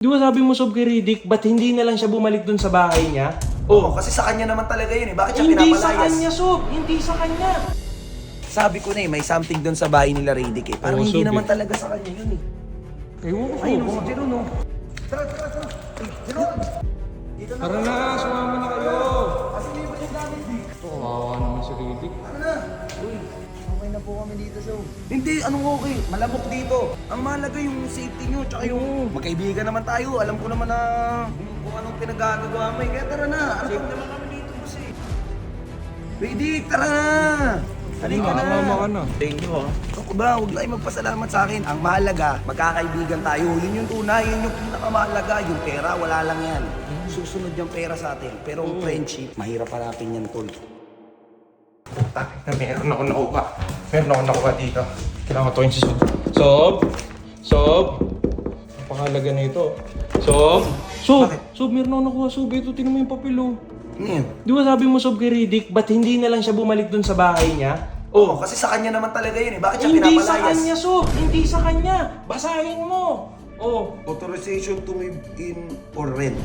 Di ba sabi mo sob kay Riddick, ba't hindi na lang siya bumalik dun sa bahay niya? Oo, kasi sa kanya naman talaga yun eh. Bakit siya Hindi sa pinapalayas? kanya, sob. Hindi sa kanya. Sabi ko na eh, may something doon sa bahay nila Riddick eh. Parang Oo, hindi Sob, naman eh. talaga sa kanya yun eh. Ewan ko, Ayun, oh, Jeron oh. Tara, tara, tara. Ay! Dito na. Tara na, sumama na kayo. Kasi hindi ba yung gamit eh? Ito, kawawa naman si Riddick. Tara na. Na po kami dito so. Hindi, anong okay? Malamok dito. Ang mahalaga yung safety nyo, tsaka yung magkaibigan naman tayo. Alam ko naman na kung, kung anong pinagagawa mo eh. Kaya tara na. Ano naman kami dito kasi? Riddick, tara na! Halika na. Na. Thank you, ha. Ako ba, huwag magpasalamat sa akin. Ang mahalaga, magkakaibigan tayo. Yun yung tunay, yun yung pinakamahalaga. Yung pera, wala lang yan. Susunod yung pera sa atin. Pero ang friendship, mahirap hanapin yan, tol. na meron ako nakuha. Meron ako nakuha dito. Kailangan ko tuwing si Sob. Sob! Ang pangalaga na ito. Sob! Sob! Bakit? Sob, meron ako nakuha. Sob, ito, tinan mo yung papel, oh. Ano? Di ba sabi mo, Sob, kay Riddick, ba't hindi na lang siya bumalik dun sa bahay niya? Oo, kasi sa kanya naman talaga yun eh. Bakit siya Hindi pinapalayas? sa kanya, Sob! Hindi sa kanya! Basahin mo! Oh, Authorization to move in or rent.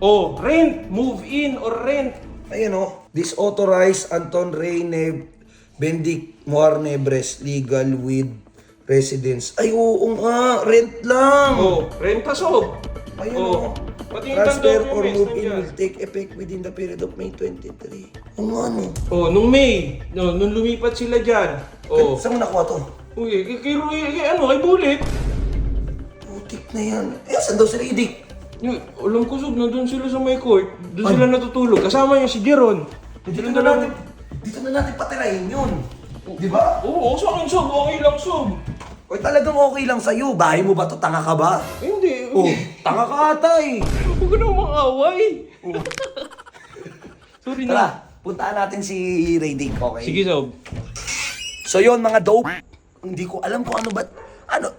oh, rent! Move in or rent! Ayan o. Disauthorized Anton Reyne Bendic Moar Nebres legal with residence. Ay, oo nga. Rent lang. Oh, renta, Sob! Ayun oh. Pati yung Transfer or move in will take effect within the period of May 23. Oo nga no. Oh, nung May, no, nung lumipat sila dyan. Oh. Saan mo nakuha to? Uy, kay, kay, Roy, kay, ano, kay Bullet. Putik na yan. Eh, saan daw si Riddick? Yung, alam ko, Sob, nandun sila sa may court. Doon sila natutulog. Kasama niya si Jeron. Dito na natin, dito na natin patirahin yun. Di ba? Oo, sa akin, Sob. Okay lang, Sob. O talagang okay lang sa'yo. Bahay mo ba to? Tanga ka ba? Hindi. Oh, tanga ka ata eh. Huwag ka na umangaway. Sorry Tara, na. puntaan natin si Riddick, okay? Sige, Sob. So yon mga dope, hindi ko alam kung ano ba, ano,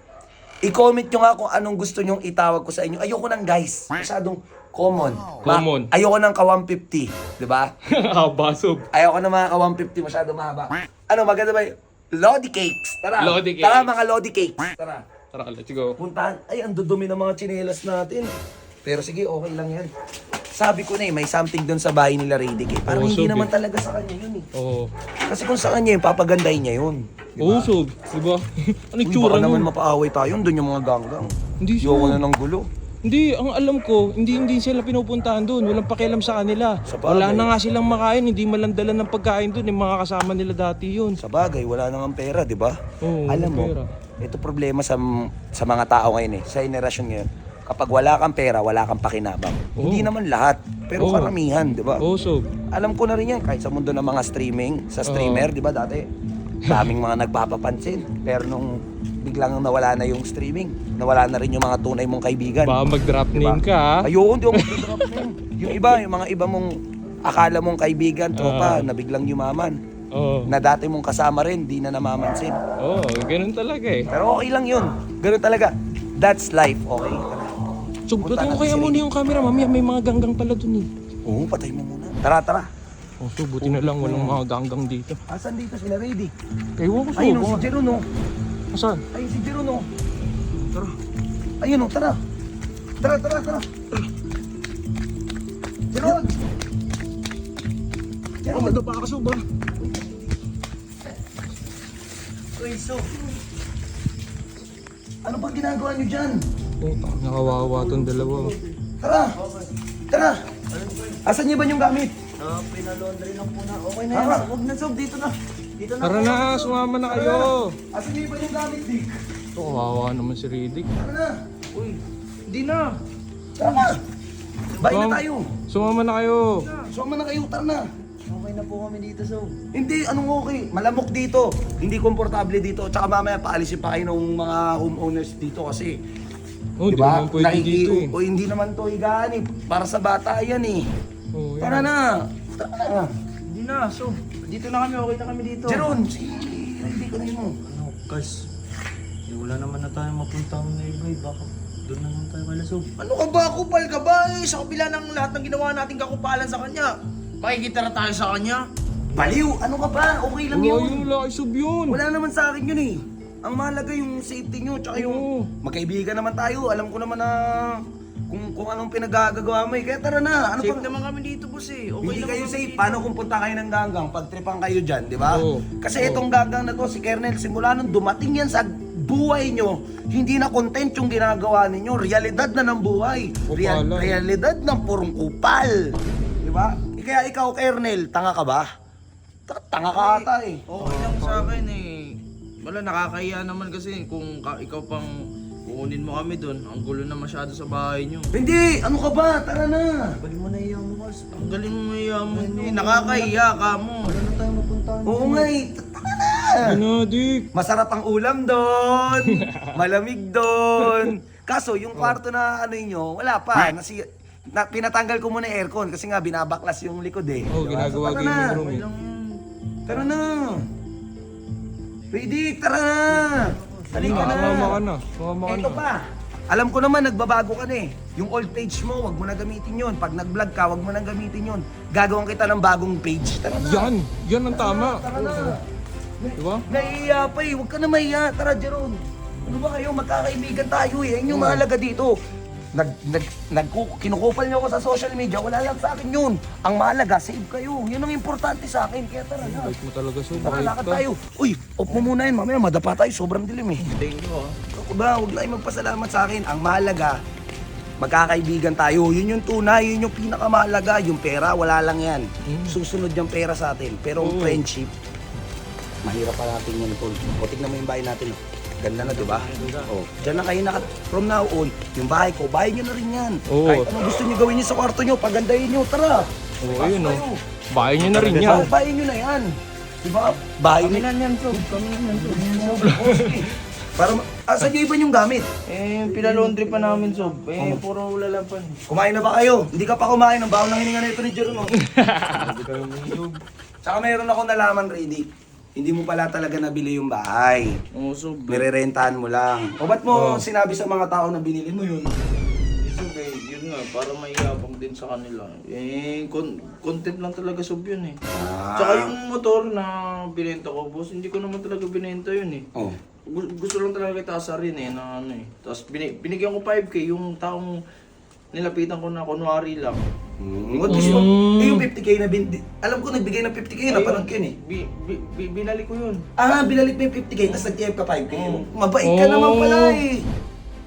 i-comment nyo nga kung anong gusto nyong itawag ko sa inyo. Ayoko ng guys, masyadong common. Ma- Common. ayoko ng ka-150, di ba? Haba, Sob. Ayoko ng mga ka-150, masyado mahaba. Ano, maganda ba yun? Lodi cakes. Tara. Lodi Tara cakes. mga Lodi cakes. Tara. Tara, let's go. Puntahan. Ay, ang dudumi ng mga tsinelas natin. Pero sige, okay lang yan. Sabi ko na eh, may something doon sa bahay nila Riddick eh. Parang Oo, hindi Sob, naman talaga sa kanya yun eh. Oo. Kasi kung sa kanya yun, papagandahin niya yun. Oo, Sob. Diba? ano Uy, itsura baka naman nun? mapaaway tayo, doon yung mga ganggang. Hindi, Ayoko Sob. na ng gulo. Hindi, ang alam ko, hindi hindi sila pinupuntahan doon. Walang pakialam sa kanila. Sa bagay. Wala na nga silang makain, hindi malandala ng pagkain doon. Yung mga kasama nila dati yun. Sa bagay, wala nang pera, di ba? Oo, Alam mo, pera. ito problema sa sa mga tao ngayon eh, sa generasyon ngayon. Kapag wala kang pera, wala kang pakinabang. Hindi naman lahat, pero Oo. karamihan, di ba? Oo, Sob. Alam ko na rin yan, kahit sa mundo ng mga streaming, sa streamer, di ba dati? Daming mga nagpapapansin. Pero nung biglang nawala na yung streaming, nawala na rin yung mga tunay mong kaibigan. Baka mag-drop Diba? name ka, ha? Ayoko, hindi ako magdadrop name. Yung iba, yung mga iba mong akala mong kaibigan, tropa, na biglang yumaman. Oo. Na dati mong kasama rin, di na namamansin. Oo, ganun talaga eh. Pero okay lang yun. Ganun talaga. That's life, okay? So, ba't mo kaya muna yung camera? Mamaya may mga ganggang pala dun eh. Oo, patay mo muna. Tara, tara. Oh, so, buti na lang walang mga ganggang dito. Asan dito sila ready? Ewan ko, Ayun, Sob. oh, si Jeron, oh. Asan? Ayun, si Jeron, oh. Tara. Ayun, oh, tara. Tara, tara, tara. Jeron! Oh, madapa ka, Sob, ah. Uy, so. Ano bang ginagawa niyo dyan? Puta, nakawawa tong dalawa. Tara! Tara! Asan niyo ba yung gamit? Ah, pinalondry lang po na. Okay na yan. Huwag na, Sob. Dito na. Dito na. Tara na, sumama na kayo. Asan niyo ba yung gamit, Dick? Ito, kawawa naman si Riddick. Tara na! Uy, hindi na. Tara na! Bahay na Tom. tayo! Sumama na kayo. Suma na kayo, tara na! Okay na po kami dito, Sob. Hindi, anong okay? Malamok dito. Hindi komportable dito. Tsaka mamaya paalisin pa kayo ng mga homeowners dito kasi Oh, di Diba? naman pwede dito eh. O hindi naman to higaan eh. Para sa bata yan eh. Oh, Tara na! Tara na! Na, Sob. Dito na kami. Okay na kami dito. Jeron, si... Hindi ko na yun. Ano, guys. Eh, wala naman na tayong mapuntang na iba. eh. Baka doon na lang tayo kala, Sob. Ano ka ba? Kupal ka ba? Eh, sa kabila ng lahat ng ginawa nating kakupalan sa kanya. Makikita na tayo sa kanya. Baliw! Ano ka ba? Okay lang Wala yun. laki sub yun. Wala naman sa akin yun eh. Ang mahalaga yung safety nyo, tsaka yung Oo. magkaibigan naman tayo. Alam ko naman na anong pinagagawa mo eh. Kaya tara na. Ano Safe pang... naman kami dito, boss eh. Okay Hindi naman kayo kami safe. dito. Paano kung punta kayo ng ganggang? Pagtripan kayo dyan, di ba? Oo. Kasi itong ganggang na to, si Kernel, simula nung dumating yan sa buhay nyo, hindi na content yung ginagawa ninyo. Realidad na ng buhay. Real, eh. realidad ng purong kupal. Di ba? Eh, Kaya ikaw, Kernel, tanga ka ba? Ta- Tanga ka ata eh. Okay lang sa akin eh. Wala, nakakahiya naman kasi kung ka, ikaw pang kukunin mo kami doon. Ang gulo na masyado sa bahay nyo. Hindi! Ano ka ba? Tara na! Bali mo na iya mo kasi. Ang galing mo yaman eh. Nakakahiya ka mo. Wala na tayo mapuntahan. Oo nga eh. Tara na! Ano, Dik? Masarap ang ulam doon. Malamig doon. Kaso yung kwarto na ano nyo, wala pa. Nasi, na, pinatanggal ko muna yung aircon kasi nga binabaklas yung likod eh. Oh, Diba? ginagawa So, tara gaming na. room eh. Tara na. Pwede, tara na. Halika na. Mama ka na. Mama Ito na. pa. Alam ko naman, nagbabago ka na eh. Yung old page mo, wag mo na gamitin yon. Pag nag-vlog ka, wag mo na gamitin yon. Gagawin kita ng bagong page. Tara na. Yan! Yan ang tama. Tara na. Di ba? Naiiya pa eh. Huwag ka na mahiya. Tara, Jerome. Ano ba kayo? Magkakaibigan tayo eh. Yan yung mahalaga dito. Nag, nag, nag, kinukupal niyo ako sa social media. Wala lang sa akin yun. Ang mahalaga, save kayo. Yun ang importante sa akin. Kaya tara na. Bait mo talaga, so. Tara, Bait lakad ka. tayo. Uy, off mo muna yun. Mamaya madapa tayo. Sobrang dilim eh. Thank you ah. Ako ba? Huwag na kayo magpasalamat sa akin. Ang mahalaga, magkakaibigan tayo. Yun yung tunay. Yun yung pinakamahalaga. Yung pera, wala lang yan. Susunod yung pera sa atin. Pero ang friendship, mahirap pa natin yan, tol. O, tignan mo yung bahay natin. Oh. Ganda na, di ba? Oh, diyan na kayo naka... From now on, yung bahay ko, bahay nyo na rin yan. Oo. Kahit ano gusto nyo gawin nyo sa kwarto nyo, pagandahin nyo, tara. Oo, ayun Pasok oh. Bahay niyo na rin yan. Bahay, bahay nyo na yan. Di ba? Bahay nyo na yan, Sob. Kami na yan, Sob. Para, ma- ah, saan nyo iba yung gamit? Eh, pinalaundry pa namin, Sob. Eh, puro lalapan. Kumain na ba kayo? Hindi ka pa kumain. Ang baon ng hininga na ito ni Jerome. oh. Tsaka meron ako nalaman, Reddy. Hindi mo pala talaga nabili yung bahay. Oo, Sob. Nirerentahan mo lang. O ba't mo sinabi sa mga tao na binili mo yun? Sob, eh, yun nga, para maiyabang din sa kanila. Eh, con- content lang talaga, Sob, yun eh. Ah. Tsaka yung motor na binenta ko, boss, hindi ko naman talaga binenta yun eh. Oh. Gu- Gusto lang talaga kita asarin eh, na ano eh. Tapos bini- binigyan ko 5k yung taong nilapitan ko na kunwari lang. Mm. What gusto? Eh, yung 50k na bin... Alam ko nagbigay ng 50k na parang kin eh. Bi- bi- bi- binali ko yun. Ah, binalit mo yung 50k, tapos nag-TF ka 5k. Mabait ka Oh. naman pala eh.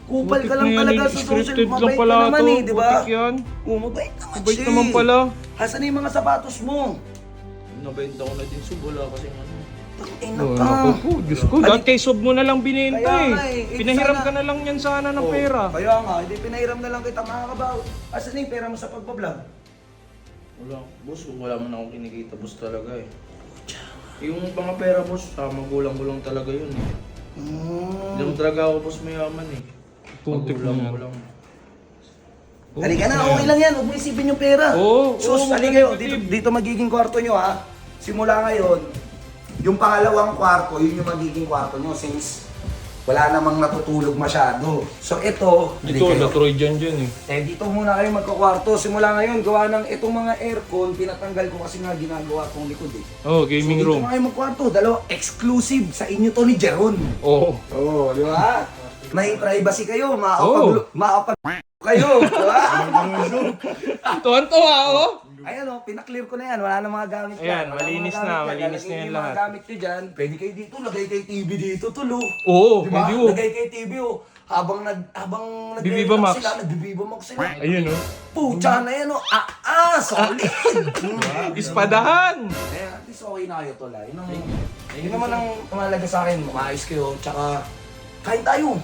Kupal ka lang talaga sa social. Mabait ka pala naman to. eh, di ba? Putik yan. Oo, mabait naman Mabait siya naman eh. pala. Asan na yung mga sapatos mo? Nabenta ko na din sub, wala kasi ano. Ina Oh, ka. naku po, Diyos ko. Dahil kay Sob mo na lang binenta Kaya nga eh. eh. Pinahiram sana- ka na lang yan sana ng Oh, pera. Kaya nga, hindi pinahiram na lang kita makakabaw. Asan na yung pera mo sa pagbablog? Wala, boss, wala man akong kinikita, boss talaga eh. Yung mga pera, boss, sa magulang-gulang talaga yun eh. Hmm. Hindi naman talaga ako, boss, mayaman eh. Putik na yan. Magulang-gulang. Halika na, okay lang yan. Huwag mo isipin yung pera. Oo, Sus, oo, halika kayo. Dito, yun. dito magiging kwarto nyo ha. Simula ngayon, yung pangalawang kwarto, yun yung magiging kwarto nyo since wala namang natutulog masyado. So ito, Dito, kayo. na-Troy dyan dyan eh. Eh, dito muna kayo magkakwarto. Simula ngayon, gawa ng itong mga aircon, pinatanggal ko kasi nga ginagawa tong likod eh. Oh, gaming so, room. Dito na kayo magkwarto. Dalawa, exclusive sa inyo to ni Jeron. Oo. Oo, oh, di ba? May privacy kayo, makakapag... Makakapag... kayo, di ba? Tuwan-tuwa, oh. Ayan o, pinaklear ko na yan. Wala na mga gamit Ayan, Wala malinis mga na, gamit malinis Lalagay na yan yung lahat. mga gamit nyo dyan. Pwede kayo dito, lagay kayo TV dito, tulo. Oo, Di ba? hindi oh. Lagay kayo TV o. Habang nag habang Bibiba nagre-relax Max. sila, nagbibiba max sila. Ayun oh. Pucha na yan o. Ah, ah, solid. Ispadahan! Eh, at least okay na kayo tol ah. Yun, ang, yun naman ang mahalaga sa akin. Maayos kayo. Tsaka, kain tayo.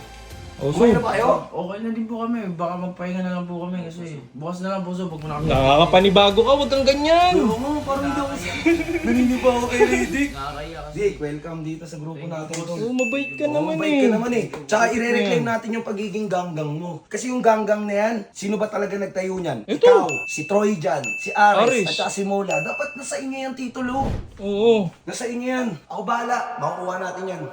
Oh, so, Kumain na ba kayo? Okay na din po kami, baka magpahinga na lang po kami kasi bukas na lang po, so pag mo na kami. nakakapanibago ka, huwag kang ganyan. Oo nga, parang hindi ako naniniba ako kay Riddick. Nakakaya kasi. Dick, welcome dito sa grupo natin tol. Oh, mabait ka Oo, naman mabait eh. ka naman eh. Tsaka i-reclaim natin yung pagiging ganggang mo. Kasi yung ganggang na yan, sino ba talaga nagtayo niyan? Ito. Ikaw, si Troy dyan, si Ares, Ares. at saka si Mola. Dapat nasa inyo yung titulo. Oo. Nasa inyo yan. Ako bahala. Makukuha natin yan.